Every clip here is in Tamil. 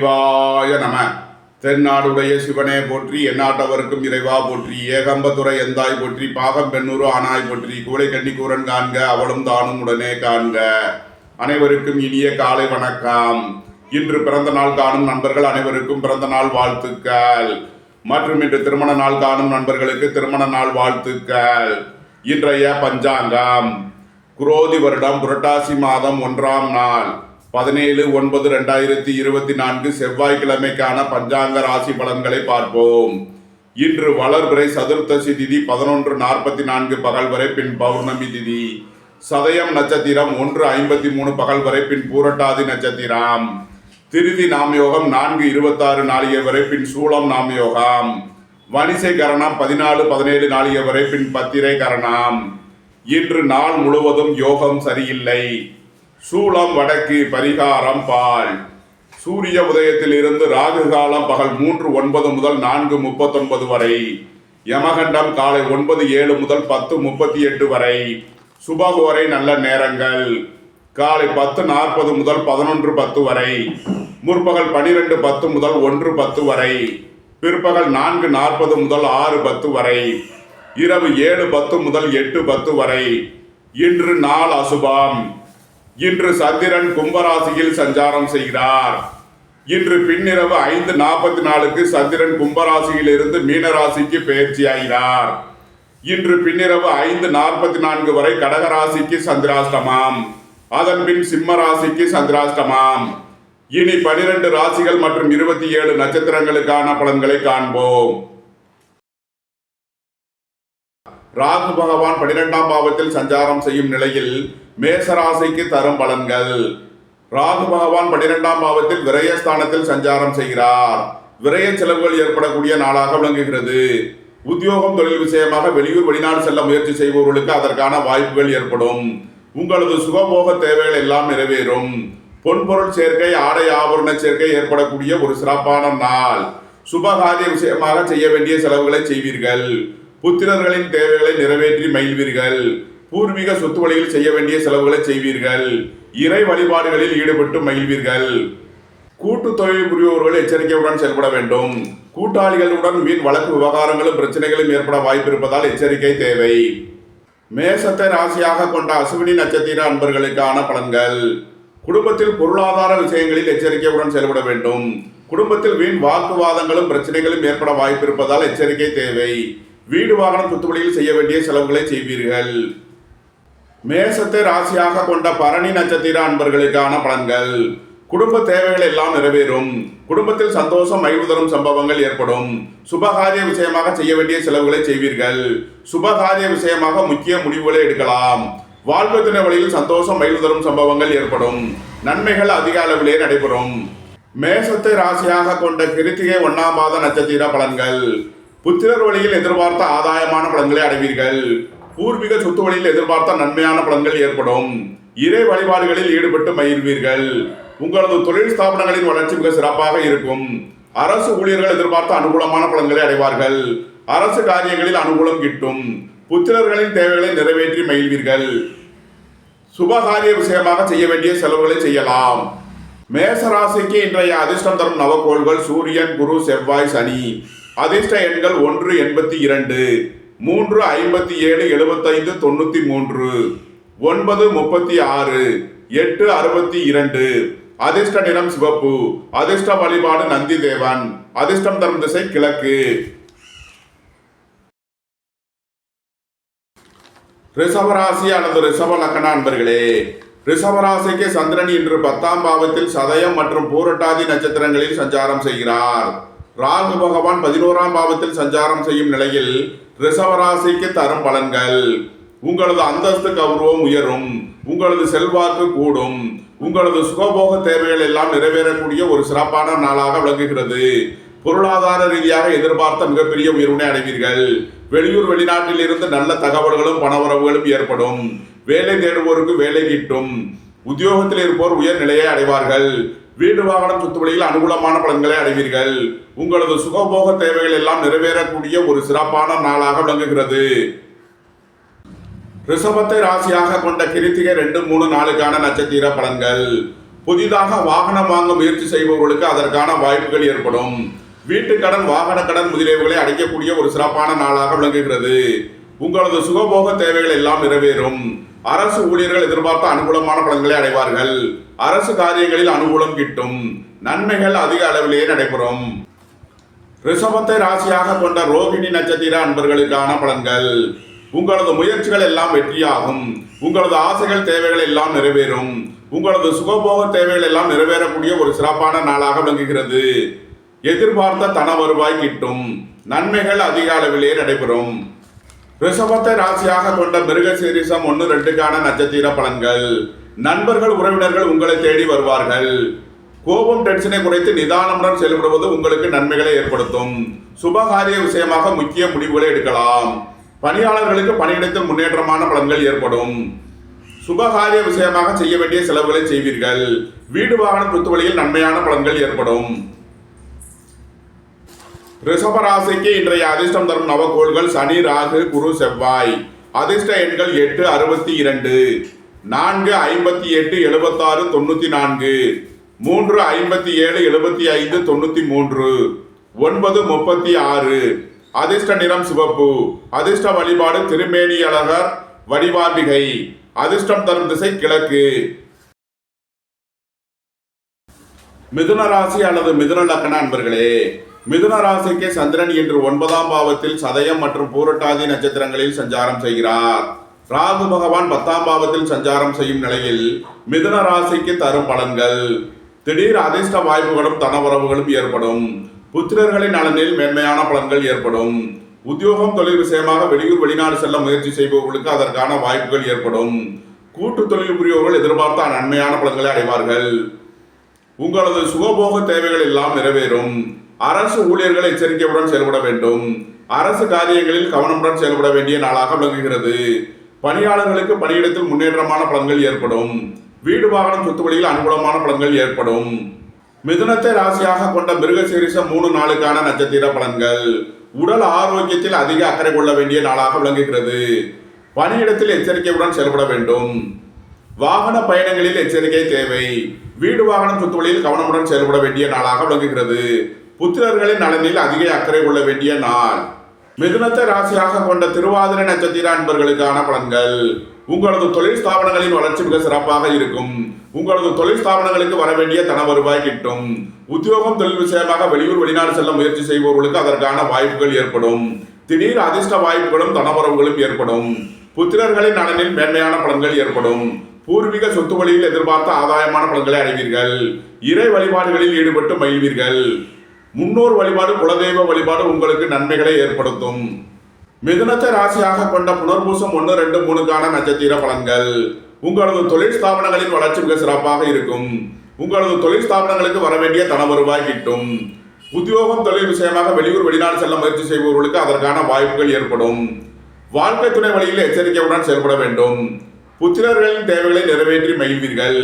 சிவாய நம. தென்னாடுடைய சிவனே போற்றி எந்நாட்டவருக்கும் இறைவா போற்றி ஏகம்பதுரை எந்தாய் போற்றி பாகம் பெண்ணூறு ஆனாய் போற்றி கூடை கன்னிக்கூரன் காண்க அவளும் தானும் உடனே காண்க. அனைவருக்கும் இனிய காலை வணக்கம். இன்று பிறந்த நாள் காணும் நண்பர்கள் அனைவருக்கும் பிறந்த நாள் வாழ்த்துக்கள். மற்றும் இன்று திருமண நாள் காணும் நண்பர்களுக்கு திருமண நாள் வாழ்த்துக்கள். இன்றைய பஞ்சாங்கம் குரோதி வருடம் புரட்டாசி மாதம் ஒன்றாம் நாள். பதினேழு ஒன்பது ரெண்டாயிரத்தி இருபத்தி நான்கு செவ்வாய்க்கிழமைக்கான பஞ்சாங்க ராசி பலன்களை பார்ப்போம். இன்று வளர்பிறை சதுர்த்தசி திதி பதினொன்று நாற்பத்தி நான்கு பகல் வரை பின் பௌர்ணமி திதி. சதயம் நட்சத்திரம் ஒன்று ஐம்பத்தி மூணு பகல் வரை பின் பூரட்டாதி நட்சத்திரம். திருதி நாமயோகம் நான்கு இருபத்தாறு நாளிகை வரை பின் சூளம் நாமயோகம். வணிசை கரணம் பதினாலு பதினேழு நாளிகை வரை பின் பத்திரை கரணம். இன்று நாள் முழுவதும் யோகம் சரியில்லை. சூளம் வடக்கு பரிகாரம் பால். சூரிய உதயத்தில் இருந்து ராகு காலம் பகல் மூன்று ஒன்பது முதல் நான்கு முப்பத்தொன்பது வரை. யமகண்டம் காலை ஒன்பது ஏழு முதல் பத்து முப்பத்தி எட்டு வரை. சுபகு வரை நல்ல நேரங்கள். காலை பத்து நாற்பது முதல் பதினொன்று பத்து வரை. முற்பகல் பனிரெண்டு பத்து முதல் ஒன்று பத்து வரை. பிற்பகல் நான்கு நாற்பது முதல் ஆறு பத்து வரை. இரவு ஏழு பத்து முதல் எட்டு பத்து வரை. இன்று நாள் அசுபம். இன்று சந்திரன் கும்பராசியில் சஞ்சாரம் செய்கிறார். இன்று பின்னிரவு ஐந்து நாற்பத்தி நாலுக்கு சந்திரன் கும்பராசியில் இருந்து மீனராசிக்கு பயிற்சியாகிறார் இன்று பின்னிரவு ஐந்து நாற்பத்தி நான்கு வரை கடகராசிக்கு சந்திராஷ்டமாம். அதன் பின் சிம்ம ராசிக்கு இனி பனிரெண்டு ராசிகள் மற்றும் இருபத்தி ஏழு நட்சத்திரங்களுக்கான பலன்களை காண்போம். ராகு பகவான் பனிரெண்டாம் பாவத்தில் சஞ்சாரம் செய்யும் நிலையில் மேசராசிக்கு தரும் பலன்கள். ராகு பகவான் பனிரெண்டாம் பாவத்தில் விரயஸ்தானத்தில் சஞ்சாரம் செய்கிறார். விரய செலவுகள் ஏற்படக்கூடிய நாளாக விளங்குகிறது. உத்தியோகம் தொழில் விஷயமாக வெளியூர் வெளிநாடு செல்ல முயற்சி செய்பவர்களுக்கு அதற்கான வாய்ப்புகள் ஏற்படும். உங்களது சுகபோக தேவைகள் எல்லாம் நிறைவேறும். பொன்பொருள் சேர்க்கை ஆடை ஆபரண சேர்க்கை ஏற்படக்கூடிய ஒரு சிறப்பான நாள். சுபகாரிய விஷயமாக செய்ய வேண்டிய செலவுகளை செய்வீர்கள். புத்திரர்களின் தேவைகளை நிறைவேற்றி மகிழ்வீர்கள். பூர்வீக சொத்து வழியில் செய்ய வேண்டிய செலவுகளை செய்வீர்கள். இறை வழிபாடுகளில் ஈடுபட்டு மகிழ்வீர்கள். கூட்டு தொழில் புரிபவர்கள் எச்சரிக்கையுடன் செயல்பட வேண்டும். கூட்டாளிகளுடன் வீண் வழக்கு விவகாரங்களும் பிரச்சனைகளும் ஏற்பட வாய்ப்பு இருப்பதால் எச்சரிக்கை தேவை. மேசத்தை ராசியாக கொண்ட அசுவினி நட்சத்திர அன்பர்களுக்கான பலன்கள். குடும்பத்தில் பொருளாதார விஷயங்களில் எச்சரிக்கையுடன் செயல்பட வேண்டும். குடும்பத்தில் வீண் வாக்குவாதங்களும் பிரச்சனைகளும் ஏற்பட வாய்ப்பு இருப்பதால் எச்சரிக்கை தேவை. வீடு வாகனம் துத்துவழியில் செய்ய வேண்டிய செலவுகளை செய்வீர்கள். மேசத்தை ராசியாக கொண்ட பரணி நட்சத்திர அன்பர்களுக்கான பலன்கள். குடும்ப தேவைகள் எல்லாம் நிறைவேறும். குடும்பத்தில் சந்தோஷம் மகிழ்வு தரும் சம்பவங்கள் ஏற்படும். சுபகாரிய விஷயமாக செய்ய வேண்டிய செலவுகளை செய்வீர்கள். சுபகாரிய விஷயமாக முக்கிய முடிவுகளை எடுக்கலாம். வாழ்வத்தின வழியில் சந்தோஷம் மகிழ்வு தரும் சம்பவங்கள் ஏற்படும். நன்மைகள் அதிக அளவிலே நடைபெறும். மேசத்தை ராசியாக கொண்ட கிருத்திகை ஒன்னாம் மாத நட்சத்திர பலன்கள். புத்திரர் வழியில் எதிர்பார்த்த ஆதாயமான பலன்களை அடைவீர்கள். பூர்வீக சொத்து வழியில் எதிர்பார்த்த நன்மையான பலன்கள் ஏற்படும். இறை வழிபாடுகளில் ஈடுபட்டு மகிழ்வீர்கள். உங்களது தொழில் ஸ்தாபனங்களின் வளர்ச்சி மிக சிறப்பாக இருக்கும். அரசு ஊழியர்கள் எதிர்பார்த்த அனுகூலமான பலன்களை அடைவார்கள். அரசு காரியங்களில் அனுகூலம் கிட்டும். புத்திரர்களின் தேவைகளை நிறைவேற்றி மகிழ்வீர்கள். சுபகாரிய விஷயமாக செய்ய வேண்டிய செலவுகளை செய்யலாம். மேசராசிக்கு இன்றைய அதிர்ஷ்டம் தரும் நவகோள்கள் சூரியன் குரு செவ்வாய் சனி. அதிர்ஷ்ட எண்கள் ஒன்று எண்பத்தி இரண்டு மூன்று ஐம்பத்தி ஏழு எழுபத்தைந்து தொண்ணூற்றி மூன்று ஒன்பது முப்பத்தி ஆறு எட்டு அறுபத்தி இரண்டு. அதிர்ஷ்ட நிறம் சிவப்பு அதிர்ஷ்ட வழிபாடு நந்தி தேவன் அதிர்ஷ்டம் தரும் திசை கிழக்கு. ரிஷபராசி அல்லது ரிஷப லக்கண அன்பர்களே ரிஷபராசிக்கு சந்திரன் இன்று பத்தாம் பாவத்தில் சதயம் மற்றும் பூரட்டாதி நட்சத்திரங்களில் சஞ்சாரம் செய்கிறார். ராகு பகவான் பதினோராம் பாவத்தில் சஞ்சாரம் செய்யும் நிலையில் ரிசவராசிக்கு தரும் பலன்கள். உங்களது அந்தஸ்து கௌரவம் உயரும். உங்களது செல்வாக்கு கூடும். உங்களது சுகபோக தேவைகள் எல்லாம் நிறைவேறக்கூடிய ஒரு சிறப்பான நாளாக விளங்குகிறது. பொருளாதார ரீதியாக எதிர்பார்த்த மிகப்பெரிய உயர்வினை அடைவீர்கள். வெளியூர் வெளிநாட்டில் இருந்து நல்ல தகவல்களும் பணவரவுகளும் ஏற்படும். வேலை தேடுவோருக்கு வேலை கிட்டும். உத்தியோகத்தில் இருப்போர் உயர் நிலையை அடைவார்கள். வீடு வாகனம் சுத்துவழியில் அனுகூலமான பலன்களை அடைவீர்கள். உங்களது சுகபோக தேவைகள் எல்லாம் நிறைவேறக்கூடிய ஒரு சிறப்பான நாளாக விளங்குகிறது. ரிஷபத்தை ராசியாக கொண்ட கிருத்திகை ரெண்டு மூணு நாளுக்கான நட்சத்திர பலன்கள். புதிதாக வாகனம் வாங்க முயற்சி செய்பவர்களுக்கு அதற்கான வாய்ப்புகள் ஏற்படும். வீட்டு கடன் வாகன கடன் முதலியவைகளை அடைக்கக்கூடிய ஒரு சிறப்பான நாளாக விளங்குகிறது. உங்களது சுகபோக தேவைகள் எல்லாம் நிறைவேறும். அரசு ஊழியர்கள் எதிர்பார்த்த அனுகூலமான பலன்களை அடைவார்கள். அரசு காரியங்களில் அனுகூலம் கிட்டும். நன்மைகள் அதிக அளவிலேயே நடைபெறும். ரிஷபத்தை ராசியாக கொண்ட ரோகிணி நட்சத்திர அன்பர்களுக்கான பலன்கள். உங்களது முயற்சிகள் எல்லாம் வெற்றியாகும். உங்களது ஆசைகள் தேவைகள் எல்லாம் நிறைவேறும். உங்களது சுகபோக தேவைகள் எல்லாம் நிறைவேறக்கூடிய ஒரு சிறப்பான நாளாக விளங்குகிறது. எதிர்பார்த்த தன வருவாய் கிட்டும். நன்மைகள் அதிக அளவிலே நடைபெறும். ரிஷபத்தை ராசியாக கொண்ட மிருகசீரிசம் ஒன்று ரெண்டுக்கான நட்சத்திர பலன்கள். நண்பர்கள் உறவினர்கள் உங்களை தேடி வருவார்கள். கோபம் டென்ஷனை குறைத்து நிதானமுடன் செயல்படுவது உங்களுக்கு நன்மைகளை ஏற்படுத்தும். சுபகாரிய விஷயமாக முக்கிய முடிவுகளை எடுக்கலாம். பணியாளர்களுக்கு பணியிடத்தில் முன்னேற்றமான பலன்கள் ஏற்படும். சுபகாரிய விஷயமாக செய்ய வேண்டிய செலவுகளை செய்வீர்கள். வீடு வாகன குத்துவழியில் நன்மையான பலன்கள் ஏற்படும். ரிஷபராசிக்கு இன்றைய அதிர்ஷ்டம் தரும் நவகோள்கள் சனி ராகு குரு செவ்வாய். அதிர்ஷ்ட எண்கள் எட்டு அறுபத்தி இரண்டு. நான்கு ஐம்பத்தி எட்டு எழுபத்தாறு தொண்ணூற்றி நான்கு. மூன்று ஐம்பத்தி ஏழு எழுபத்தி ஐந்து தொண்ணூற்றி மூன்று. ஒன்பது முப்பத்தி ஆறு. அதிர்ஷ்ட நிறம் சிவப்பு. அதிர்ஷ்ட வழிபாடு திருமேனி அழகர் வடிவாம்பிகை அதிர்ஷ்டம் தரும் திசை கிழக்கு. மிதுன ராசி அல்லது மிதுன லக்கண அன்பர்களே மிதுன ராசிக்கு சந்திரன் இன்று ஒன்பதாம் பாவத்தில் சதயம் மற்றும் பூரட்டாதி நட்சத்திரங்களில் சஞ்சாரம் செய்கிறார். ராகு பகவான் பத்தாம் பாவத்தில் சஞ்சாரம் செய்யும் நிலையில் மிதுன ராசிக்கு தரும் பலன்கள். திடீர் அதிர்ஷ்ட வாய்ப்புகளும் தனவரவுகளும் ஏற்படும். புத்திரர்களின் நலனில் மேன்மையான பலன்கள் ஏற்படும். உத்தியோகம் தொழில் விஷயமாக வெளியூர் வெளிநாடு செல்ல முயற்சி செய்பவர்களுக்கு அதற்கான வாய்ப்புகள் ஏற்படும். கூட்டு தொழில் புரியோர்கள் எதிர்பார்த்த நன்மையான பலன்களை அடைவார்கள். உங்களது சுகபோக தேவைகள் எல்லாம் நிறைவேறும். அரசு ஊழியர்கள் எச்சரிக்கையுடன் செயல்பட வேண்டும். அரசு காரியங்களில் கவனமுடன் செயல்பட வேண்டிய நாளாக விளங்குகிறது. பணியாளர்களுக்கு பணியிடத்தில் முன்னேற்றமான பலன்கள் ஏற்படும். வீடு வாகனம் சொத்து வழியில் அனுகூலமான பலன்கள் ஏற்படும். மிதுனத்தை ராசியாக கொண்ட மிருகசீரிசம் மூணு நாளுக்கான நட்சத்திர பலன்கள். உடல் ஆரோக்கியத்தில் அதிக அக்கறை கொள்ள வேண்டிய நாளாக விளங்குகிறது. பணியிடத்தில் எச்சரிக்கையுடன் செயல்பட வேண்டும். வாகன பயணங்களில் எச்சரிக்கை தேவை. வீடு வாகனம் சுத்துவழியில் கவனமுடன் செயல்பட வேண்டிய நாளாக விளங்குகிறது. புத்திரர்களின் நலனில் அதிக அக்கறை கொள்ள வேண்டிய நாள். மிதுனத்தை ராசியாக கொண்ட திருவாதிரை நட்சத்திர அன்பர்களுக்கான பலன்கள். உங்களது தொழில் ஸ்தாபனங்களின் வளர்ச்சி மிக சிறப்பாக இருக்கும். உங்களது தொழில் ஸ்தாபனங்களுக்கு வர வேண்டிய தன வருவாய் கிட்டும். உத்தியோகம் தொழில் விஷயமாக வெளியூர் வெளிநாடு செல்ல முயற்சி செய்பவர்களுக்கு அதற்கான வாய்ப்புகள் ஏற்படும். திடீர் அதிர்ஷ்ட வாய்ப்புகளும் தனவரவுகளும் ஏற்படும். புத்திரர்களின் நலனில் மேன்மையான பலன்கள் ஏற்படும். பூர்வீக சொத்து வழியில் எதிர்பார்த்த ஆதாயமான பலன்களை அடைவீர்கள். இறை வழிபாடுகளில் ஈடுபட்டு மகிழ்வீர்கள். முன்னோர் வழிபாடு குலதெய்வ வழிபாடு உங்களுக்கு நன்மைகளை ஏற்படுத்தும். மிதுனத்தை ராசியாக கொண்ட புனர்பூசம் ஒன்று ரெண்டு மூணுக்கான நட்சத்திர பலன்கள். உங்களது தொழில் ஸ்தாபனங்களின் வளர்ச்சி மிக சிறப்பாக இருக்கும். உங்களது தொழில் ஸ்தாபனங்களுக்கு வர வேண்டிய தன வருவாய் கிட்டும். உத்தியோகம் தொழில் விஷயமாக வெளியூர் வெளிநாடு செல்ல முயற்சி செய்பவர்களுக்கு அதற்கான வாய்ப்புகள் ஏற்படும். வாழ்க்கை துணை வழியில் எச்சரிக்கையுடன் செயல்பட வேண்டும். புத்திரர்களின் தேவைகளை நிறைவேற்றி மகிழ்வீர்கள்.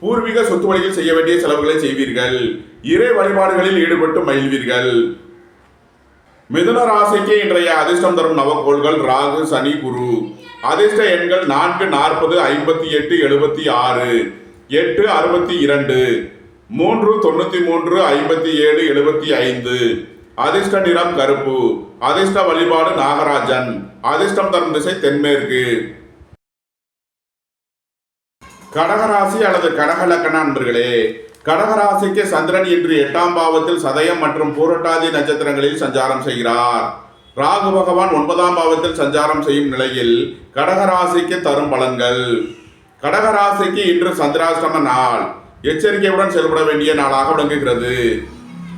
பூர்வீக சொத்து வழியில் செய்ய வேண்டிய செலவுகளை செய்வீர்கள். இறை வழிபாடுகளில் ஈடுபட்டு மகிழ்வீர்கள். மிதுன ராசிக்கு இன்றைய அதிர்ஷ்டம் தரும் நவக்கோள்கள் ராகு சனி குரு. அதிர்ஷ்ட எண்கள் நான்கு நாற்பது ஐம்பத்தி எட்டு எழுபத்தி ஆறு எட்டு அறுபத்தி இரண்டு மூன்று தொண்ணூற்றி மூன்று ஐம்பத்தி ஏழு எழுபத்தி ஐந்து. அதிர்ஷ்ட நிறம் கருப்பு. அதிர்ஷ்ட வழிபாடு நாகராஜன். அதிர்ஷ்டம் தரும் திசை தென்மேற்கு. கடகராசி அல்லது கடகலக்கண அன்பர்களே கடகராசிக்கு சந்திரன் இன்று எட்டாம் பாவத்தில் சதயம் மற்றும் பூரட்டாதி நட்சத்திரங்களில் சஞ்சாரம் செய்கிறார். ராகு பகவான் ஒன்பதாம் பாவத்தில் சஞ்சாரம் செய்யும் நிலையில் கடகராசிக்கு தரும் பலன்கள். கடகராசிக்கு இன்று சந்திராஷ்டம நாள். எச்சரிக்கையுடன் செயல்பட வேண்டிய நாளாக விளங்குகிறது.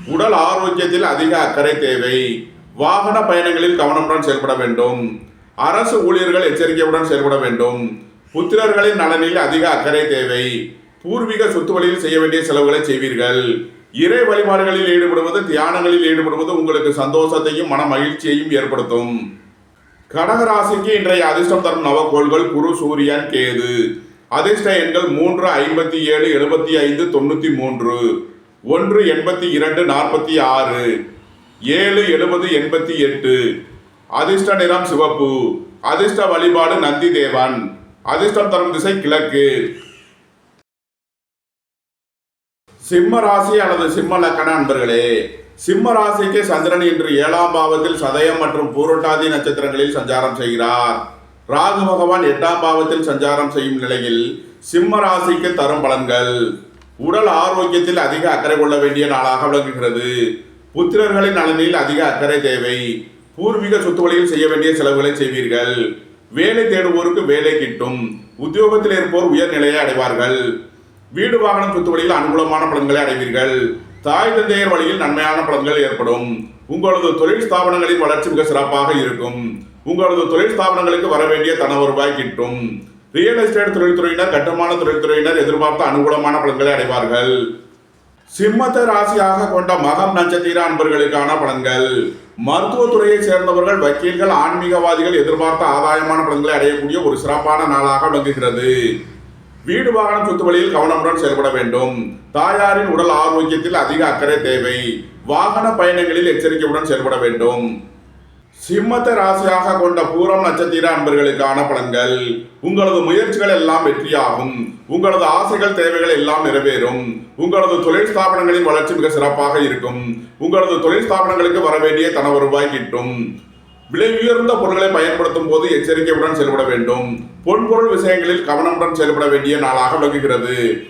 உடல் ஆரோக்கியத்தில் அதிக அக்கறை தேவை. வாகன பயணங்களில் கவனமுடன் செயல்பட வேண்டும். அரசு ஊழியர்கள் எச்சரிக்கையுடன் செயல்பட வேண்டும். புத்திரர்களின் நலனில் அதிக அக்கறை தேவை. பூர்வீக சொத்து வழியில் செய்ய வேண்டிய செலவுகளை செய்வீர்கள். இறை வழிபாடுகளில் ஈடுபடுவது தியானங்களில் ஈடுபடுவது உங்களுக்கு சந்தோஷத்தையும் மன மகிழ்ச்சியையும் ஏற்படுத்தும். கடகராசிக்கு இன்றைய அதிர்ஷ்டம் தரும் நவக்கோள்கள் குரு சூரியன் கேது. அதிர்ஷ்ட எண்கள் மூன்று ஐம்பத்தி ஏழு எழுபத்தி ஐந்து தொண்ணூற்றி மூன்று. ஒன்று எண்பத்தி இரண்டு நாற்பத்தி ஆறு. ஏழு எழுபது எண்பத்தி எட்டு. அதிர்ஷ்ட நிறம் சிவப்பு. அதிர்ஷ்ட வழிபாடு நந்தி தேவன். அதிர்ஷ்டம் தரும் திசை கிழக்கு. சிம்ம ராசி அல்லது சிம்ம லக்கண அன்பர்களே சிம்ம ராசிக்கு சந்திரன் இன்று ஏழாம் பாவத்தில் சதயம் மற்றும் பூரட்டாதி நட்சத்திரங்களில் சஞ்சாரம் செய்கிறார். ராகு பகவான் எட்டாம் பாவத்தில் சஞ்சாரம் செய்யும் நிலையில் சிம்ம ராசிக்கு தரும் பலன்கள். உடல் ஆரோக்கியத்தில் அதிக அக்கறை கொள்ள வேண்டிய நாளாக விளங்குகிறது. புத்திரர்களின் நலனில் அதிக அக்கறை தேவை. பூர்வீக சொத்து வழியில் செய்ய வேண்டிய செலவுகளை செய்வீர்கள். வேலை தேடுவோருக்கு வேலை கிட்டும். உத்தியோகத்தில் இருப்போர் உயர்நிலையை அடைவார்கள். வீடு வாகனம் சொத்து வழியில் அனுகூலமான பலன்களை அடைவீர்கள். தாய் தந்தையர் வழியில் நன்மையான பலன்கள் ஏற்படும். உங்களது தொழில் ஸ்தாபனங்களின் வளர்ச்சி மிக சிறப்பாக இருக்கும். உங்களது தொழில் ஸ்தாபனங்களுக்கு வர வேண்டிய தன வருவாய் கிட்டும். ரியல் எஸ்டேட் தொழில்துறையினர் கட்டுமான தொழில்துறையினர் எதிர்பார்த்த அனுகூலமான பலன்களை அடைவார்கள். சிம்மத்தை ராசியாக கொண்ட மகம் நட்சத்திர அன்பர்களுக்கான பலன்கள். மருத்துவத்துறையை சேர்ந்தவர்கள் வக்கீல்கள் ஆன்மீகவாதிகள் எதிர்பார்த்த ஆதாயமான பலன்களை அடையக்கூடிய ஒரு சிறப்பான நாளாக விளங்குகிறது. வீடு வாகனம் சொத்து வழியில் கவனமுடன் செயல்பட வேண்டும். தாயாரின் உடல் ஆரோக்கியத்தில் அதிக அக்கறை தேவை. வாகன பயணங்களில் எச்சரிக்கையுடன் செயல்பட வேண்டும். சிம்மத்தை ராசியாக கொண்ட பூரம் நட்சத்திர அன்பர்களுக்கான பலன்கள். உங்களது முயற்சிகள் எல்லாம் வெற்றியாகும். உங்களது ஆசைகள் தேவைகள் எல்லாம் நிறைவேறும். உங்களது தொழில் ஸ்தாபனங்களின் வளர்ச்சி மிக சிறப்பாக இருக்கும். உங்களது தொழில் ஸ்தாபனங்களுக்கு வர வேண்டிய தன வருவாய் கிட்டும். விலை உயர்ந்த பொருட்களை பயன்படுத்தும் போது எச்சரிக்கையுடன் செயல்பட வேண்டும். பொன்பொருள் விஷயங்களில் கவனமுடன் செயல்பட வேண்டிய நாளாக விளங்குகிறது.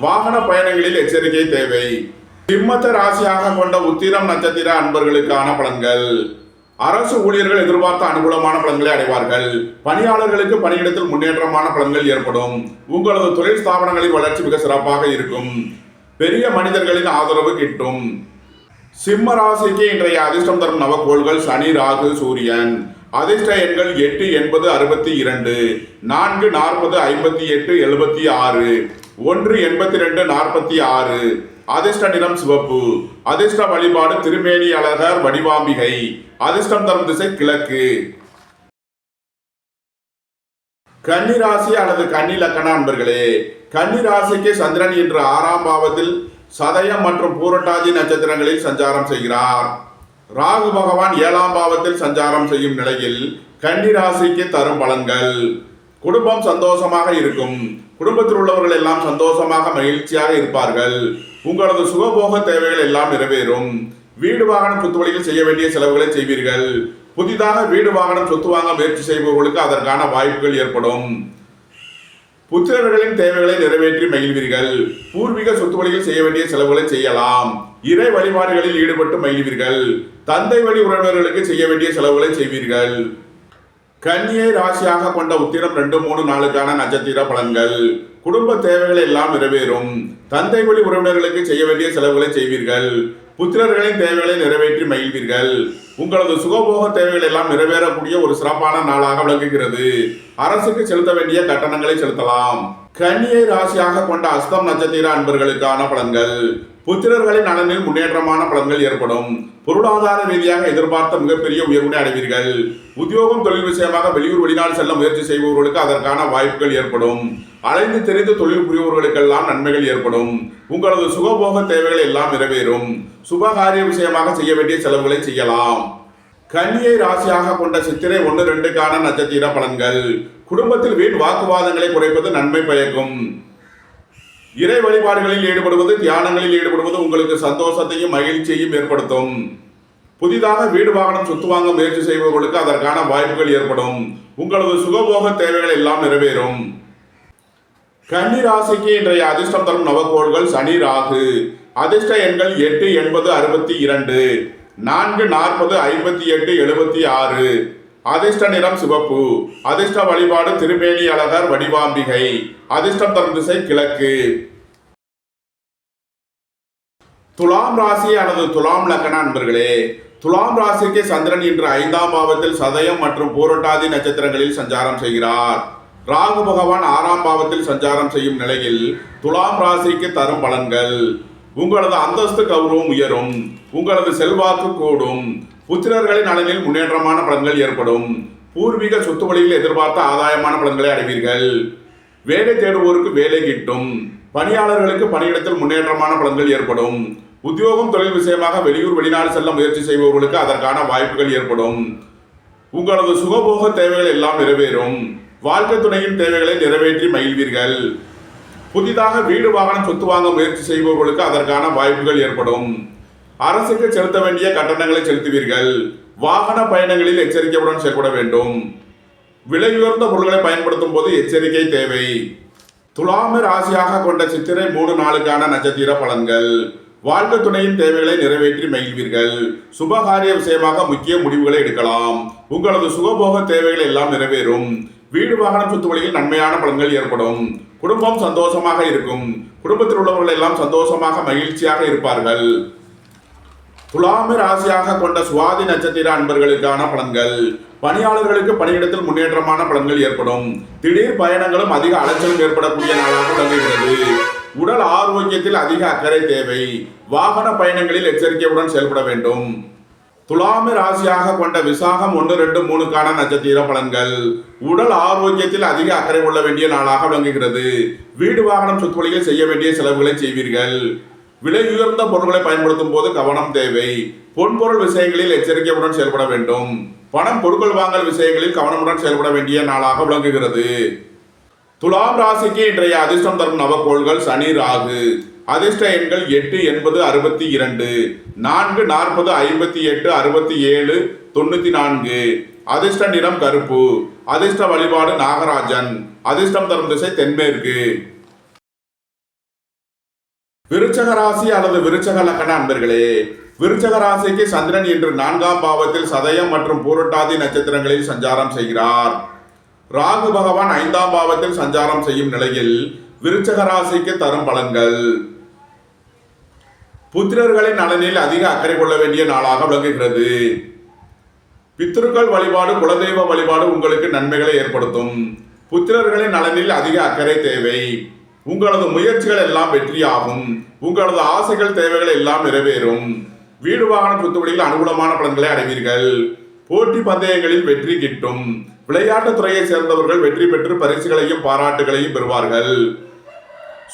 வாகன பயணங்களில் எச்சரிக்கை தேவை. சிம்மத்தை ராசியாக கொண்ட உத்திரம் நட்சத்திர அன்பர்களுக்கான பலன்கள். அரசு ஊழியர்கள் எதிர்பார்த்த அனுகூலமான பலன்களை அடைவார்கள். பணியாளர்களுக்கு பணியிடத்தில் முன்னேற்றமான பலன்கள் ஏற்படும். உங்களது தொழில் ஸ்தாபனங்களின் வளர்ச்சி மிக சிறப்பாக இருக்கும். பெரிய மனிதர்களின் ஆதரவு கிட்டும். சிம்ம ராசிக்கு இன்றைய அதிர்ஷ்டம் தரும் நவக்கோள்கள் சனி ராகு சூரியன். அதிர்ஷ்ட எண்கள் எட்டு எண்பது அறுபத்தி இரண்டு. நான்கு நாற்பது ஐம்பத்தி எட்டு எழுபத்தி ஆறு. ஒன்று எண்பத்தி ரெண்டு நாற்பத்தி ஆறு. அதிர்ஷ்ட நிறம் சிவப்பு. அதிர்ஷ்ட வழிபாடு திருமேனி அழகர் வடிவாம்பிகை. அதிர்ஷ்டம் தரும் திசை கிழக்கு. கன்னிராசி அல்லது கன்னிலக்கண அன்பர்களே கன்னிராசிக்கு சந்திரன் இன்று ஆறாம் பாவத்தில் சதயம் மற்றும் பூரட்டாதி நட்சத்திரங்களில் சஞ்சாரம் செய்கிறார். ராகு பகவான் ஏழாம் பாவத்தில் சஞ்சாரம் செய்யும் நிலையில் கன்னி ராசிக்கு தரும் பலன்கள். குடும்பம் சந்தோஷமாக இருக்கும். குடும்பத்தில் உள்ளவர்கள் எல்லாம் சந்தோஷமாக மகிழ்ச்சியாக இருப்பார்கள். உங்களது சுகபோக தேவைகள் எல்லாம் நிறைவேறும். வீடு வாகனம் சொத்து வழியில் செய்ய வேண்டிய செலவுகளை செய்வீர்கள். புதிதாக வீடு வாகனம் சொத்து வாங்க முயற்சி செய்பவர்களுக்கு அதற்கான வாய்ப்புகள் ஏற்படும். புத்திரர்களின் தேவைகளை நிறைவேற்றி மகிழ்வீர்கள். பூர்வீக சொத்து வழியில் செய்ய வேண்டிய செலவுகளை செய்யலாம். இறை வழிபாடுகளில் ஈடுபட்டு மகிழ்வீர்கள். தந்தை வழி உறவினர்களுக்கு செய்ய வேண்டிய செலவுகளை செய்வீர்கள். கன்னியை ராசியாக கொண்ட உத்திரம் ரெண்டு மூணு நாளுக்கான நட்சத்திர பலன்கள். குடும்ப தேவைகள் எல்லாம் நிறைவேறும். தந்தை வழி உறவினர்களுக்கு செய்ய வேண்டிய செலவுகளை செய்வீர்கள். புத்திரர்களின் தேவைகளை நிறைவேற்றி மகிழ்வீர்கள். உங்களது சுகபோக தேவைகள் எல்லாம் நிறைவேறக்கூடிய ஒரு சிறப்பான நாளாக விளங்குகிறது. அரசுக்கு செலுத்த வேண்டிய கட்டணங்களை செலுத்தலாம். கன்னியை ராசியாக கொண்ட அஸ்தம் நட்சத்திர அன்பர்களுக்கான பலன்கள். புத்திரர்களின் நலனில் முன்னேற்றமான பலன்கள் ஏற்படும். பொருளாதார ரீதியாக எதிர்பார்த்த மிகப்பெரிய உயர்வுகளை அடைவீர்கள். உத்தியோகம் தொழில் விஷயமாக வெளியூர் வெளிநாடு செல்ல முயற்சி செய்பவர்களுக்கு அதற்கான வாய்ப்புகள் ஏற்படும். அலைந்து தெரிந்து தொழில் புரிபவர்களுக்கெல்லாம் நன்மைகள் ஏற்படும். உங்களது சுகபோக தேவைகள் எல்லாம் நிறைவேறும். சுபகாரிய விஷயமாக செய்ய வேண்டிய செலவுகளை செய்யலாம். கன்னியை ராசியாக கொண்ட சித்திரை ஒன்று ரெண்டுக்கான நட்சத்திர பலன்கள். குடும்பத்தில் வீண் வாக்குவாதங்களை குறைப்பது நன்மை பயக்கும். இறை வழிபாடுகளில் ஈடுபடுவது தியானங்களில் ஈடுபடுவது உங்களுக்கு சந்தோஷத்தையும் மகிழ்ச்சியையும் ஏற்படுத்தும். புதிதாக வீடு வாகனம் சொத்து வாங்க முயற்சி செய்பவர்களுக்கு அதற்கான வாய்ப்புகள் ஏற்படும். உங்களது சுகபோக தேவைகள் எல்லாம் நிறைவேறும். கன்னி ராசிக்கு இன்றைய அதிர்ஷ்டம் தரும் நவக்கோள்கள் சனி ராகு. அதிர்ஷ்ட எண்கள் எட்டு எண்பது அறுபத்தி இரண்டு. நான்கு நாற்பது ஐம்பத்தி எட்டு எழுபத்தி ஆறு. அதிர்ஷ்ட நிறம் சிவப்பு. அதிர்ஷ்ட வழிபாடு திருமேனி அழகர் வடிவாம்பிகை. அதிர்ஷ்டம் தரும் திசை கிழக்கு. துலாம் ராசி அல்லது துலாம் லக்கண அன்பர்களே துலாம் ராசிக்கு சந்திரன் இன்று ஐந்தாம் பாவத்தில் சதயம் மற்றும் பூரட்டாதி நட்சத்திரங்களில் சஞ்சாரம் செய்கிறார். ராகு பகவான் ஆறாம் பாவத்தில் சஞ்சாரம் செய்யும் நிலையில் துலாம் ராசிக்கு தரும் பலன்கள். உங்களது அந்தஸ்து கௌரவம் உயரும் உங்களது செல்வாக்கு கூடும் புத்திரர்களின் நலனில் முன்னேற்றமான பலன்கள் ஏற்படும் பூர்வீக சொத்து வழியில் எதிர்பார்த்த ஆதாயமான பலன்களை அடைவீர்கள். வேலை தேடுவோருக்கு வேலை கிட்டும் பணியாளர்களுக்கு பணியிடத்தில் முன்னேற்றமான பலன்கள் ஏற்படும் உத்தியோகம் தொழில் விஷயமாக வெளியூர் வெளிநாடு செல்ல முயற்சி செய்பவர்களுக்கு அதற்கான வாய்ப்புகள் ஏற்படும். உங்களது சுகபோக தேவைகள் எல்லாம் நிறைவேறும். வாழ்க்கை துணையின் தேவைகளை நிறைவேற்றி மகிழ்வீர்கள். புதிதாக வீடு வாகனம் சொத்து வாங்க முயற்சி செய்பவர்களுக்கு அதற்கான வாய்ப்புகள் ஏற்படும். அரசுக்கு செலுத்த வேண்டிய கட்டணங்களை செலுத்துவீர்கள். வாகன பயணங்களில் எச்சரிக்கையுடன் செயல்பட வேண்டும். விலை உயர்ந்த பொருட்களை பயன்படுத்தும் போது எச்சரிக்கை தேவை. துலாம ராசியாக கொண்ட சித்திரை மூணு நாளுக்கான நட்சத்திர பலன்கள். வாழ்க்கை துணையின் தேவைகளை நிறைவேற்றி மகிழ்வீர்கள். சுபகாரிய விஷயமாக முக்கிய முடிவுகளை எடுக்கலாம். உங்களது சுகபோக தேவைகள் எல்லாம் நிறைவேறும். வீடு வாகனம் சொத்து வழியில் நன்மையான பலன்கள் ஏற்படும். குடும்பம் சந்தோஷமாக இருக்கும். குடும்பத்தில் உள்ளவர்கள் எல்லாம் சந்தோஷமாக மகிழ்ச்சியாக இருப்பார்கள். துலாமி ராசியாக கொண்ட சுவாதி நட்சத்திர அன்பர்களுக்கான பலன்கள். பணியாளர்களுக்கு பணியிடத்தில் முன்னேற்றமான பலன்கள் ஏற்படும். திடீர் பயணங்களும் அதிக அலைச்சலும் ஏற்படக்கூடிய நாளாக விளங்குகிறது. உடல் ஆரோக்கியத்தில் அதிக அக்கறை தேவை. வாகன பயணங்களில் எச்சரிக்கையுடன் செயல்பட வேண்டும். துலாமி ராசியாக கொண்ட விசாகம் ஒன்று ரெண்டு மூணுக்கான நட்சத்திர பலன்கள். உடல் ஆரோக்கியத்தில் அதிக அக்கறை கொள்ள வேண்டிய நாளாக விளங்குகிறது. வீடு வாகனம் சொத்துவழியில் செய்ய வேண்டிய செலவுகளை செய்வீர்கள். விலை உயர்ந்த பொருட்களை பயன்படுத்தும் போது கவனம் தேவை. பொன்பொருள் விஷயங்களில் எச்சரிக்கையுடன் செயல்பட வேண்டும். பணம் பொருட்கள் வாங்கல் விஷயங்களில் கவனமுடன் செயல்பட வேண்டிய நாளாக விளங்குகிறது. துலாம் ராசிக்கு இன்றைய அதிர்ஷ்டம் தரும் நவக்கோள்கள் சனி ராகு. அதிர்ஷ்ட எண்கள் எட்டு எண்பது அறுபத்தி இரண்டு. நான்கு நாற்பது ஐம்பத்தி எட்டு அறுபத்தி ஏழு தொண்ணூத்தி நான்கு. அதிர்ஷ்ட நிறம் கருப்பு. அதிர்ஷ்ட வழிபாடு நாகராஜன். அதிர்ஷ்டம் தரும் திசை தென்மேற்கு. விருச்சக ராசி அல்லது விருச்சக லக்கண அன்பர்களே விருச்சக ராசிக்கு சந்திரன் இன்று நான்காம் பாவத்தில் சதயம் மற்றும் பூரட்டாதி நட்சத்திரங்களில் சஞ்சாரம் செய்கிறார். ராகு பகவான் ஐந்தாம் பாவத்தில் சஞ்சாரம் செய்யும் நிலையில் விருச்சக ராசிக்கு தரும் பலன்கள். புத்திரர்களின் நலனில் அதிக அக்கறை கொள்ள வேண்டிய நாளாக விளங்குகிறது. பித்திருக்கள் வழிபாடு குலதெய்வ வழிபாடு உங்களுக்கு நன்மைகளை ஏற்படுத்தும். புத்திரர்களின் நலனில் அதிக அக்கறை தேவை. உங்களது முயற்சிகள் எல்லாம் வெற்றியாகும். உங்களது ஆசைகள் தேவைகள் எல்லாம் நிறைவேறும். வீடு வாகன சொத்துவழியில் அனுகூலமான பலன்களை அடைவீர்கள். போட்டி பந்தயங்களில் வெற்றி கிட்டும். விளையாட்டுத் துறையை சேர்ந்தவர்கள் வெற்றி பெற்று பரிசுகளையும் பாராட்டுகளையும் பெறுவார்கள்.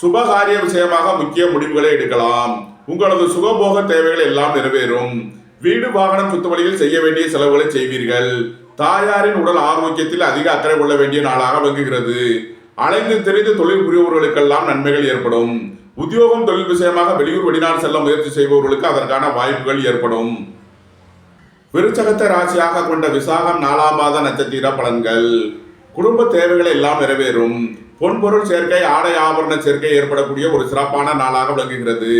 சுபகாரிய விஷயமாக முக்கிய முடிவுகளை எடுக்கலாம். உங்களது சுகபோக தேவைகள் எல்லாம் நிறைவேறும். வீடு வாகனம் சுத்தவழியில் செய்ய வேண்டிய செலவுகளை செய்வீர்கள். தாயாரின் உடல் ஆரோக்கியத்தில் அதிக அக்கறை கொள்ள வேண்டிய நாளாக விளங்குகிறது. அலைந்து தெரிந்து தொழில் புரிபவர்களுக்கெல்லாம் நன்மைகள் ஏற்படும். உத்தியோகம் தொழில் விஷயமாக வெளியூர் வெளிநாடு செல்ல முயற்சி செய்பவர்களுக்கு அதற்கான வாய்ப்புகள் ஏற்படும். விருச்சகத்தை ராசியாக கொண்ட விசாகம் நாலாம் பாத நட்சத்திர பலன்கள். குடும்ப தேவைகள் எல்லாம் நிறைவேறும். பொன்பொருள் சேர்க்கை ஆடை ஆபரண சேர்க்கை ஏற்படக்கூடிய ஒரு சிறப்பான நாளாக விளங்குகிறது.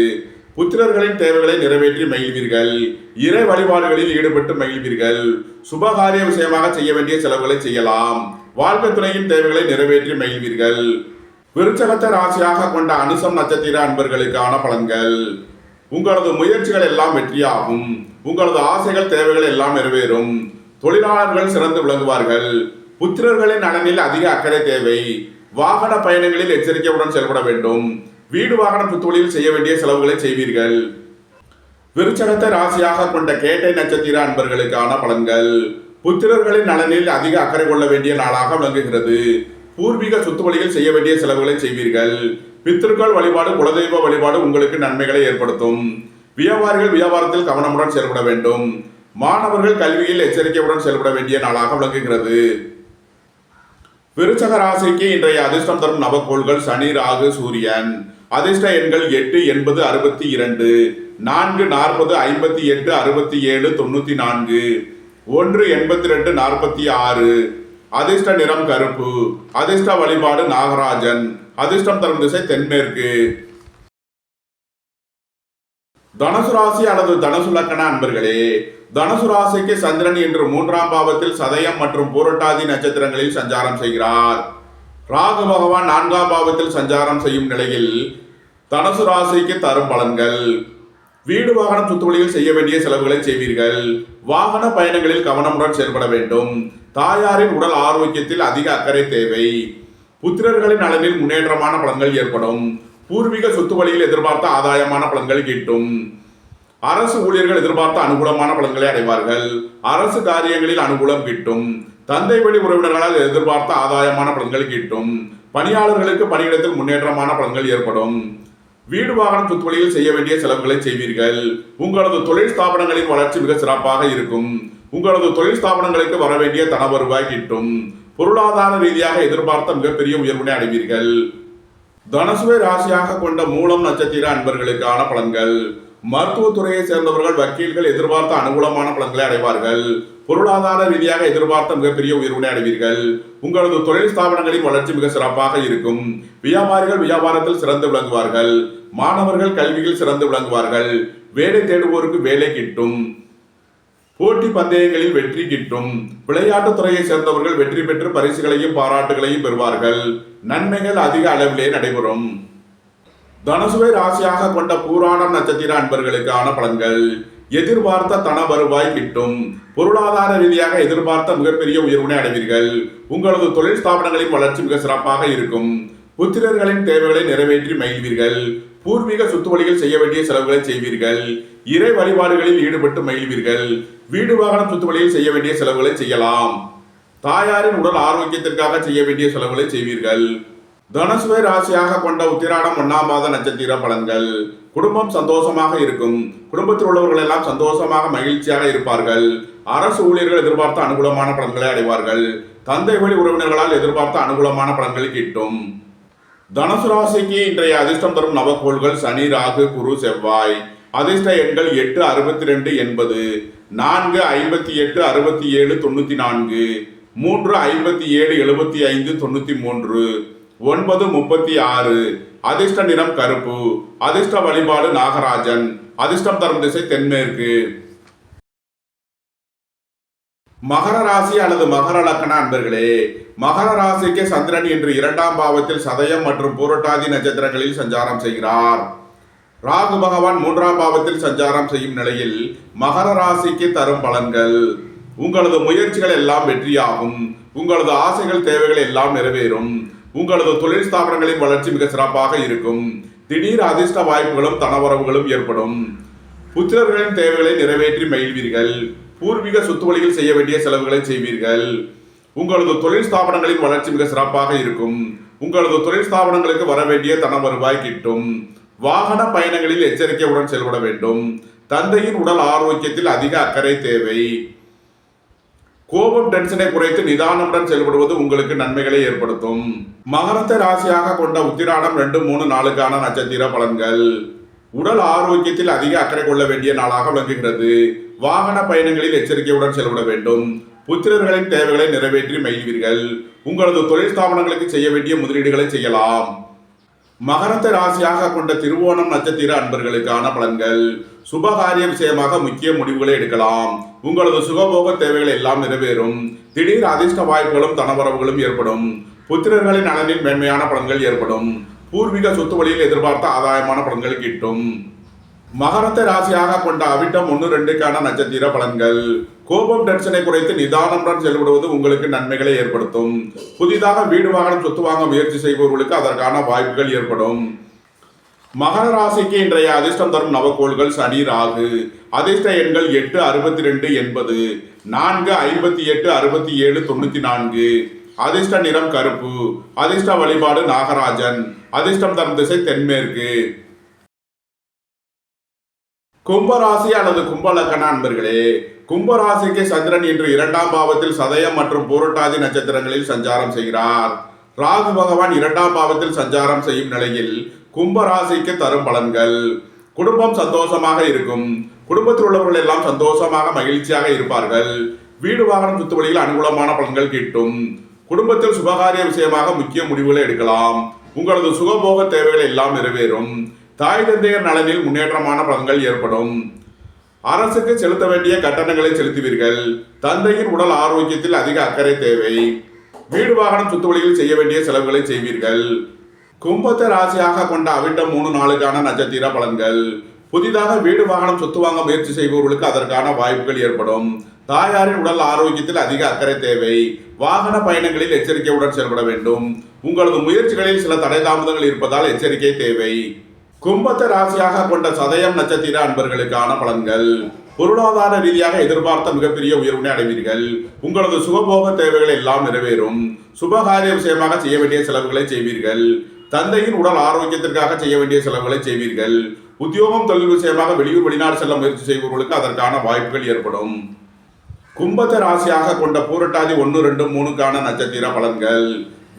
புத்திரர்களின் தேவைகளை நிறைவேற்றி மகிழ்வீர்கள். இறை வழிபாடுகளில் ஈடுபட்டு மகிழ்வீர்கள். சுபகாரிய விஷயமாக செய்ய வேண்டிய செலவுகளை செய்யலாம். வாழ்க்கை துணையின் தேவைகளை நிறைவேற்றி மகிழ்வீர்கள். விருச்சகத்தை ராசியாக கொண்ட அனுசம் நட்சத்திர அன்பர்களுக்கான பலன்கள். உங்களது முயற்சிகள் எல்லாம் வெற்றியாகும். உங்களது ஆசைகள் தேவைகள் எல்லாம் நிறைவேறும். தொழிலாளர்கள் சிறந்து விளங்குவார்கள். புத்திரர்களின் நலனில் அதிக அக்கறை தேவை. வாகன பயணங்களில் எச்சரிக்கையுடன் செயல்பட வேண்டும். வீடு வாகன புத்தொழில் செய்ய வேண்டிய செலவுகளை செய்வீர்கள். விருச்சகத்தை ராசியாக கொண்ட கேட்டை நட்சத்திர அன்பர்களுக்கான பலன்கள். புத்திரர்களின் நலனில் அதிக அக்கறை கொள்ள வேண்டிய நாளாக விளங்குகிறது. பூர்வீக சொத்து வழியில் செய்ய வேண்டிய செலவுகளை செய்வீர்கள். பித்திருக்கள் வழிபாடு குலதெய்வ வழிபாடு உங்களுக்கு நன்மைகளை ஏற்படுத்தும். வியாபாரிகள் வியாபாரத்தில் கவனமுடன் செயல்பட வேண்டும். மாணவர்கள் கல்வியில் எச்சரிக்கையுடன் செயல்பட வேண்டிய நாளாக விளங்குகிறது. விருச்சக ராசிக்கு இன்றைய அதிர்ஷ்டம் தரும் நவக்கோள்கள் சனி ராகு சூரியன். அதிர்ஷ்ட எண்கள் எட்டு எண்பது அறுபத்தி இரண்டு. நான்கு நாற்பது ஐம்பத்தி எட்டு அறுபத்தி ஏழு தொண்ணூற்றி நான்கு. ஒன்று எண்பத்தி ரெண்டு நாற்பத்தி ஆறு. அதிர்ஷ்ட நிறம் கருப்பு. அதிர்ஷ்ட வழிபாடு நாகராஜன். அதிர்ஷ்டம் தரும் திசை தென்மேற்கு. தனுசு ராசி அல்லது தனுசு லக்கண அன்பர்களே தனுசு ராசிக்கு சந்திரன் இன்று மூன்றாம் பாவத்தில் சதயம் மற்றும் பூரட்டாதி நட்சத்திரங்களில் சஞ்சாரம் செய்கிறார். ராகு பகவான் நான்காம் பாவத்தில் சஞ்சாரம் செய்யும் நிலையில் தனுசு ராசிக்கு தரும் பலன்கள். வீடு வாகனம் சுத்துவழியில் செய்ய வேண்டிய செலவுகளை செய்வீர்கள். வாகன பயணங்களில் கவனமுடன் செயல்பட வேண்டும். தாயாரின் உடல் ஆரோக்கியத்தில் அதிக அக்கறை தேவை. புத்திரர்களின் அளவில் முன்னேற்றமான பலன்கள் ஏற்படும். பூர்வீக சொத்து வழியில் எதிர்பார்த்த ஆதாயமான பலன்கள் கிட்டும். அரசு ஊழியர்கள் எதிர்பார்த்த அனுகூலமான பலன்களை அடைவார்கள். அரசு காரியங்களில் அனுகூலம் கிட்டும். தந்தை வழி உறவினர்களால் எதிர்பார்த்த ஆதாயமான பலன்கள் கிட்டும். பணியாளர்களுக்கு பணியிடத்தில் முன்னேற்றமான பலன்கள் ஏற்படும். வீடு வாகனம் சொத்து வழியில் செய்ய வேண்டிய செலவுகளை செய்வீர்கள். உங்களது தொழில் ஸ்தாபனங்களின் வளர்ச்சி மிக சிறப்பாக இருக்கும். உங்களது தொழில் ஸ்தாபனங்களுக்கு வர வேண்டிய தன வருவாய் கிட்டும். பொருளாதார ரீதியாக எதிர்பார்த்த மிகப்பெரிய உயர்வினை அடைவீர்கள். தனசுவை ராசியாக கொண்ட மூலம் நட்சத்திர அன்பர்களுக்கான பலன்கள். மருத்துவத்துறையை சேர்ந்தவர்கள் வக்கீல்கள் எதிர்பார்த்த அனுகூலமான பலன்களை அடைவார்கள். பொருளாதார ரீதியாக எதிர்பார்த்த மிகப்பெரிய உயர்வினை அடைவீர்கள். உங்களது தொழில் ஸ்தாபனங்களின் வளர்ச்சி மிக சிறப்பாக இருக்கும். வியாபாரிகள் வியாபாரத்தில் சிறந்து விளங்குவார்கள். மாணவர்கள் கல்வியில் சிறந்து விளங்குவார்கள். வேலை தேடுவோருக்கு வேலை கிட்டும். போட்டி பந்தயங்களில் வெற்றி கிட்டும். விளையாட்டுத் துறையை சேர்ந்தவர்கள் வெற்றி பெற்று பரிசுகளையும் பாராட்டுகளையும் பெறுவார்கள். நன்மைகள் அதிக அளவிலே நடைபெறும். தனுசுவை ராசியாக கொண்ட பூராடம் நட்சத்திர அன்பர்களுக்கான பலன்கள். எதிர்பார்த்த தன வருவாய் கிட்டும். பொருளாதார ரீதியாக எதிர்பார்த்த மிகப்பெரிய உயர்வினை அடைவீர்கள். உங்களது தொழில் ஸ்தாபனங்களின் வளர்ச்சி மிக சிறப்பாக இருக்கும். புத்திரர்களின் தேவைகளை நிறைவேற்றி மகிழ்வீர்கள். பூர்வீக சொத்து வழியில் செய்ய வேண்டிய செலவுகளை செய்வீர்கள். இறை வழிபாடுகளில் ஈடுபட்டு மகிழ்வீர்கள். வீடு வாகனம் சொத்து வழியில் செய்ய வேண்டிய செலவுகளை செய்யலாம். தாயாரின் உடல் ஆரோக்கியத்திற்காக செய்ய வேண்டிய செலவுகளை செய்வீர்கள். தனுசுவை ராசியாக கொண்ட உத்திராடம் ஒன்னாம் மாத நட்சத்திர பலன்கள். குடும்பம் சந்தோஷமாக இருக்கும். குடும்பத்தில் உள்ளவர்கள் எல்லாம் சந்தோஷமாக மகிழ்ச்சியாக இருப்பார்கள். அரசு ஊழியர்கள் எதிர்பார்த்த அனுகூலமான பலன்களை அடைவார்கள். தந்தை வழி உறவினர்களால் எதிர்பார்த்த அனுகூலமான பலன்கள் கிட்டும். தனுசு ராசிக்கு இன்றைய அதிர்ஷ்டம் தரும் நவக்கோள்கள் சனி ராகு குரு செவ்வாய். அதிர்ஷ்ட எண்கள் எட்டு அறுபத்தி ரெண்டு எண்பது நான்கு ஐம்பத்தி எட்டு அறுபத்தி ஏழு தொண்ணூத்தி நான்கு. மூன்று ஐம்பத்தி ஏழு எழுபத்தி ஐந்து தொண்ணூத்தி மூன்று. ஒன்பது முப்பத்தி ஆறு. அதிர்ஷ்ட நிறம் கருப்பு. அதிர்ஷ்ட வழிபாடு நாகராஜன். அதிர்ஷ்டம் தரும் திசை தென்மேற்கு. மகர ராசி அல்லது மகர லக்கண அன்பர்களே மகர ராசிக்கு சந்திரன் இன்று இரண்டாம் பாவத்தில் சதயம் மற்றும் பூரட்டாதி நட்சத்திரங்களில் சஞ்சாரம் செய்கிறார். ராகு பகவான் மூன்றாம் பாவத்தில் சஞ்சாரம் செய்யும் நிலையில் மகர ராசிக்கு தரும் பலன்கள். உங்களது முயற்சிகள் எல்லாம் வெற்றியாகும். உங்களது ஆசைகள் தேவைகள் எல்லாம் நிறைவேறும். உங்களது தொழில் ஸ்தாபனங்களின் வளர்ச்சி மிக சிறப்பாக இருக்கும். திடீர் அதிர்ஷ்ட வாய்ப்புகளும் தனவரவுகளும் ஏற்படும். புத்திரர்களின் தேவைகளை நிறைவேற்றி மகிழ்வீர்கள். பூர்வீக சொத்து வழியில் செய்ய வேண்டிய செலவுகளை செய்வீர்கள். உங்களது தொழில் ஸ்தாபனங்களின் வளர்ச்சி மிக சிறப்பாக இருக்கும். உங்களது தொழில் ஸ்தாபனங்களுக்கு வர வேண்டிய தன வருவாய் கிட்டும். வாகன பயணங்களில் எச்சரிக்கையுடன் செயல்பட வேண்டும். தந்தையின் உடல் ஆரோக்கியத்தில் அதிக அக்கறை தேவை. கோபம் டென்ஷனை குறைத்து நிதானமுடன் செயல்படுவது உங்களுக்கு நன்மைகளை ஏற்படுத்தும். மகரத்தை ராசியாக கொண்ட உத்திராடம் ரெண்டு மூணு நாளுக்கான நட்சத்திர பலன்கள். உடல் ஆரோக்கியத்தில் அதிக அக்கறை கொள்ள வேண்டிய நாளாக விளங்குகிறது. வாகன பயணங்களில் எச்சரிக்கையுடன் செயல்பட வேண்டும். புத்திரர்களின் தேவைகளை நிறைவேற்றி மகிழ்வீர்கள். உங்களது தொழில் ஸ்தாபனங்களுக்கு செய்ய வேண்டிய முதலீடுகளை செய்யலாம். மகரத்தை ராசியாக கொண்ட திருவோணம் நட்சத்திர அன்பர்களுக்கான பலன்கள். சுபகாரிய விஷயமாக முக்கிய முடிவுகளை எடுக்கலாம். உங்களது சுகபோக தேவைகள் எல்லாம் நிறைவேறும். திடீர் அதிர்ஷ்ட வாய்ப்புகளும் தனவரவுகளும் ஏற்படும். புத்திரர்களின் நலனில் மேன்மையான பலன்கள் ஏற்படும். பூர்வீக சொத்து வழியில் எதிர்பார்த்த ஆதாயமான பலன்கள் கிட்டும். மகரத்தை ராசியாக கொண்ட அவிட்டம் ஒன்று ரெண்டுக்கான நட்சத்திர பலன்கள். கோபம் டென்ஷனை குறைத்து நிதானமுடன் செயல்படுவது உங்களுக்கு நன்மைகளை ஏற்படுத்தும். புதிதாக வீடு வாகனம் சொத்து வாங்க முயற்சி செய்பவர்களுக்கு அதற்கான வாய்ப்புகள் ஏற்படும். மகர ராசிக்கு இன்றைய அதிர்ஷ்டம் தரும் நவக்கோள்கள் சனி ராகு. அதிர்ஷ்ட எண்கள் எட்டு அறுபத்தி ரெண்டு எண்பது. நான்கு ஐம்பத்தி எட்டு அறுபத்தி ஏழு தொண்ணூத்தி நான்கு. அதிர்ஷ்ட நிறம் கருப்பு. அதிர்ஷ்ட வழிபாடு நாகராஜன். அதிர்ஷ்டம் தரும் திசை தென்மேற்கு. கும்பராசி அல்லது கும்பலக்கண அன்பர்களே கும்பராசிக்கு சந்திரன் இன்று இரண்டாம் பாவத்தில் சதயம் மற்றும் பூரட்டாதி நட்சத்திரங்களில் சஞ்சாரம் செய்கிறார். ராகு பகவான் இரண்டாம் பாவத்தில் சஞ்சாரம் செய்யும் நிலையில் கும்பராசிக்கு தரும் பலன்கள். குடும்பம் சந்தோஷமாக இருக்கும். குடும்பத்தில் உள்ளவர்கள் எல்லாம் சந்தோஷமாக மகிழ்ச்சியாக இருப்பார்கள். வீடு வாகனம் சுத்து வழியில் அனுகூலமான பலன்கள் கிட்டும். குடும்பத்தில் சுபகாரிய விஷயமாக முக்கிய முடிவுகளை எடுக்கலாம். உங்களது சுகபோக தேவைகள் எல்லாம் நிறைவேறும். தாய் தந்தையர் நலனில் முன்னேற்றமான பலன்கள் ஏற்படும். அரசுக்கு செலுத்த வேண்டிய கட்டணங்களை செலுத்துவீர்கள். தந்தையின் உடல் ஆரோக்கியத்தில் அதிக அக்கறை தேவை. வீடு வாகனம் சுத்துவழியில் செய்ய வேண்டிய செலவுகளை செய்வீர்கள். கும்பத்தை ராசியாக கொண்ட அவிட்டம் மூணு நாளுக்கான நட்சத்திர பலன்கள். புதிதாக வீடு வாகனம் சொத்து வாங்க முயற்சி செய்பவர்களுக்கு அதற்கான வாய்ப்புகள் ஏற்படும். தாயாரின் உடல் ஆரோக்கியத்தில் அதிக அக்கறை தேவை. வாகன பயணங்களில் எச்சரிக்கையுடன் செயல்பட வேண்டும். உங்களது முயற்சிகளில் சில தடை தாமதங்கள் இருப்பதால் எச்சரிக்கை தேவை. கும்பத்தை ராசியாக கொண்ட சதயம் நட்சத்திர அன்பர்களுக்கான பலன்கள். பொருளாதார ரீதியாக எதிர்பார்த்த மிகப்பெரிய உயர்வினை அடைவீர்கள். உங்களது சுகபோக தேவைகள் எல்லாம் நிறைவேறும். சுபகாரிய விஷயமாக செய்ய வேண்டிய செலவுகளை செய்வீர்கள். தந்தையின் உடல் ஆரோக்கியத்திற்காக செய்ய வேண்டிய செலவுகளை செய்வீர்கள். உத்தியோகம் தொழில் விஷயமாக வெளியூர் வெளிநாடு செல்ல முயற்சி செய்பவர்களுக்கு அதற்கான வாய்ப்புகள் ஏற்படும். கும்பத்தை ராசியாக கொண்ட பூரட்டாதி ஒன்று ரெண்டு மூணுக்கான நட்சத்திர பலன்கள்.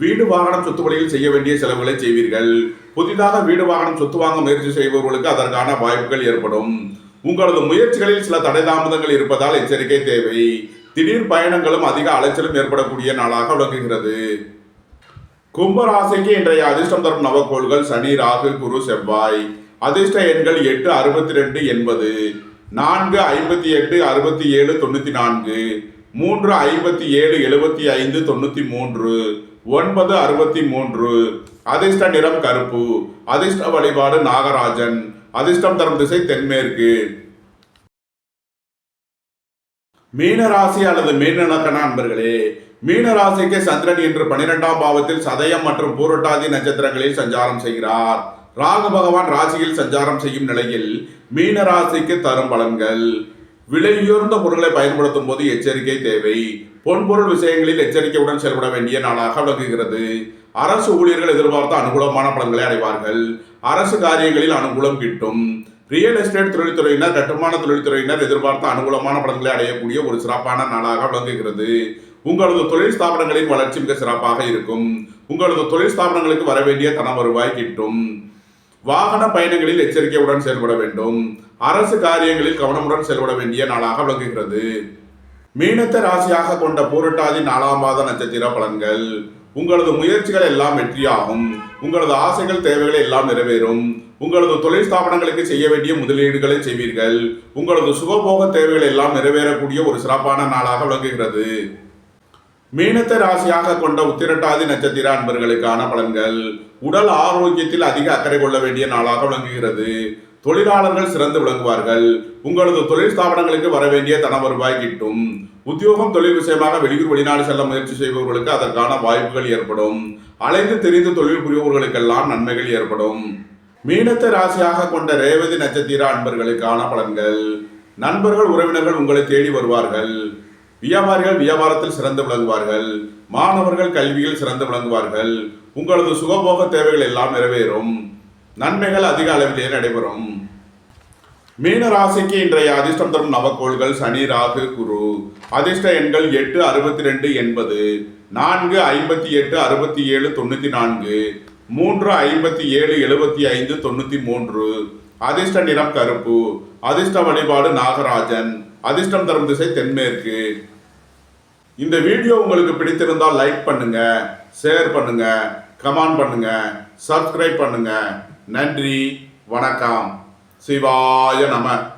வீடு வாகனம் சொத்து வழியில் செய்ய வேண்டிய செலவுகளை செய்வீர்கள். புதிதாக வீடு வாகனம் சொத்து வாங்க முயற்சி செய்பவர்களுக்கு அதற்கான வாய்ப்புகள் ஏற்படும். உங்களது முயற்சிகளில் சில தடை தாமதங்கள் இருப்பதால் எச்சரிக்கை தேவை. திடீர் பயணங்களும் அதிக அலைச்சலும் ஏற்படக்கூடிய நாளாக விளங்குகிறது. கும்பராசிக்கு இன்றைய அதிர்ஷ்டம் தரும் நவக்கோள்கள் சனி ராகு குரு செவ்வாய். அதிர்ஷ்ட எண்கள் எட்டு அறுபத்தி ரெண்டு எண்பது. நான்கு ஐம்பத்தி எட்டு அறுபத்தி ஏழு தொண்ணூற்றி நான்கு. மூன்று ஐம்பத்தி ஏழு எழுபத்தி ஐந்து தொண்ணூற்றி மூன்று. ஒன்பது அறுபத்தி மூன்று. அதிர்ஷ்ட நிறம் கருப்பு அதிர்ஷ்ட வழிபாடு நாகராஜன் அதிர்ஷ்டம் தரும் திசை தென்மேற்கு. மீனராசி அல்லது மீனநக்கன அன்பர்களே மீனராசிக்கு சந்திரன் இன்று பனிரெண்டாம் பாவத்தில் சதயம் மற்றும் பூரட்டாதி நட்சத்திரங்களில் சஞ்சாரம் செய்கிறார். ராகு பகவான் ராசியில் சஞ்சாரம் செய்யும் நிலையில் மீனராசிக்கு தரும் பலன்கள். விலையுயர்ந்த பொருட்களை பயன்படுத்தும் போது எச்சரிக்கை தேவை. பொன்பொருள் விஷயங்களில் எச்சரிக்கையுடன் செயல்பட வேண்டிய நாளாக விளங்குகிறது. அரசு ஊழியர்கள் எதிர்பார்த்த அனுகூலமான பலன்களை அடைவார்கள். அரசு காரியங்களில் அனுகூலம் கிட்டும். ரியல் எஸ்டேட் தொழில்துறையினர் கட்டுமான தொழில்துறையினர் எதிர்பார்த்த அனுகூலமான பலன்களை அடையக்கூடிய ஒரு சிறப்பான நாளாக விளங்குகிறது. உங்களது தொழில் ஸ்தாபனங்களின் வளர்ச்சி மிக சிறப்பாக இருக்கும். உங்களது தொழில் ஸ்தாபனங்களுக்கு வர வேண்டிய தன வருவாய் கிட்டும். வாகன பயணங்களில் எச்சரிக்கையுடன் செயல்பட வேண்டும். அரசு காரியங்களில் கவனமுடன் செயல்பட வேண்டிய நாளாக விளங்குகிறது. மீனத்த ராசியாக கொண்ட பூரட்டாதி நாலாம் மாத நட்சத்திர பலன்கள். உங்களது முயற்சிகள் எல்லாம் வெற்றியாகும். உங்களது ஆசைகள் தேவைகள் எல்லாம் நிறைவேறும். உங்களது தொழில் ஸ்தாபனங்களுக்கு செய்ய வேண்டிய முதலீடுகளை செய்வீர்கள். உங்களது சுகபோக தேவைகள் எல்லாம் நிறைவேறக்கூடிய ஒரு சிறப்பான நாளாக விளங்குகிறது. மீனத்தை ராசியாக கொண்ட உத்திரட்டாதி நட்சத்திர அன்பர்களுக்கான பலன்கள் உடல் ஆரோக்கியத்தில் அதிக அக்கறை கொள்ள வேண்டிய நாளாக விளங்குகிறது. தொழிலாளர்கள் சிறந்து விளங்குவார்கள். உங்களது தொழில் ஸ்தாபனங்களுக்கு வர வேண்டிய தன வருவாய் கிட்டும். உத்தியோகம் தொழில் விஷயமாக வெளியூர் வெளிநாடு செல்ல முயற்சி செய்பவர்களுக்கு அதற்கான வாய்ப்புகள் ஏற்படும். அலைந்து தெரிந்து தொழில் புரிபவர்களுக்கெல்லாம் நன்மைகள் ஏற்படும். மீனத்தை ராசியாக கொண்ட ரேவதி நட்சத்திர அன்பர்களுக்கான பலன்கள். நண்பர்கள் உறவினர்கள் உங்களை தேடி வருவார்கள். வியாபாரிகள் வியாபாரத்தில் சிறந்து விளங்குவார்கள். மாணவர்கள் கல்வியில் சிறந்து விளங்குவார்கள். உங்களது சுகபோக தேவைகள் எல்லாம் நிறைவேறும். நன்மைகள் அதிக அளவிலேயே நடைபெறும். மீன ராசிக்கு இன்றைய அதிர்ஷ்டம் தரும் நவக்கோள்கள் சனி ராகு குரு. அதிர்ஷ்ட எண்கள் எட்டு அறுபத்தி ரெண்டு எண்பது. நான்கு ஐம்பத்தி எட்டு அறுபத்தி ஏழு தொண்ணூத்தி நான்கு. மூன்று ஐம்பத்தி ஏழு எழுபத்தி ஐந்து தொண்ணூத்தி மூன்று. அதிர்ஷ்ட நிறம் கருப்பு. அதிர்ஷ்ட வழிபாடு நாகராஜன். அதிர்ஷ்டம் தரும் திசை தென்மேற்கு. இந்த வீடியோ உங்களுக்கு பிடித்திருந்தால் லைக் பண்ணுங்க ஷேர் பண்ணுங்க கமெண்ட் பண்ணுங்க சப்ஸ்கிரைப் பண்ணுங்க. நன்றி வணக்கம். சிவாய நம.